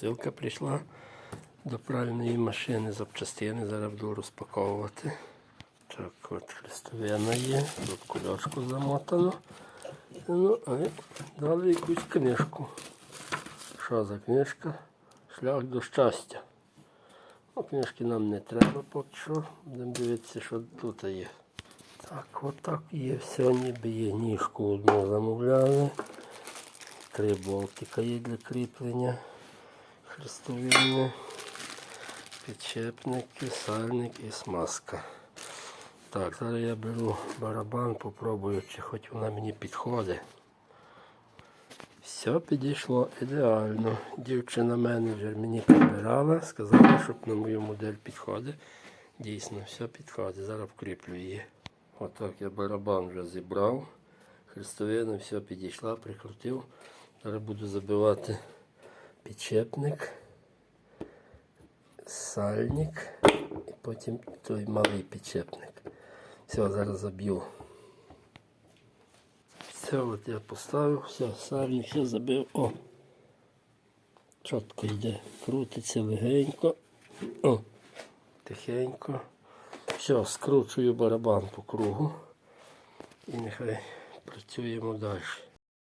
посилка прийшла до пральної машини запчастини. Зараз буду розпаковувати. Так, от хрестовина є, тут кульочку замотано. Ну, а й дали якусь книжку. Що за книжка? Шлях до щастя. Ну, книжки нам не треба поки що. Будемо дивитися, що тут є. Так, отак є. Все ніби є. Ніжку одну замовляли. Три болтика є для кріплення. Хрестовини, підчепники, сальник і смазка. Так, зараз я беру барабан, попробую, чи хоч вона мені підходить. Все підійшло ідеально. Дівчина-менеджер мені підбирала, сказала, щоб на мою модель підходить. Дійсно, все підходить. Зараз вкріплю її. Отак я барабан вже зібрав. Хрестовина все підійшла, прикрутив. Зараз буду забивати підчепник, сальник і потім той малий підчепник. Все, зараз заб'ю. Все, от я поставив, все, сальник, все забив. О! Чітко йде, крутиться легенько. О, тихенько. Все, скручую барабан по кругу. І нехай працюємо далі.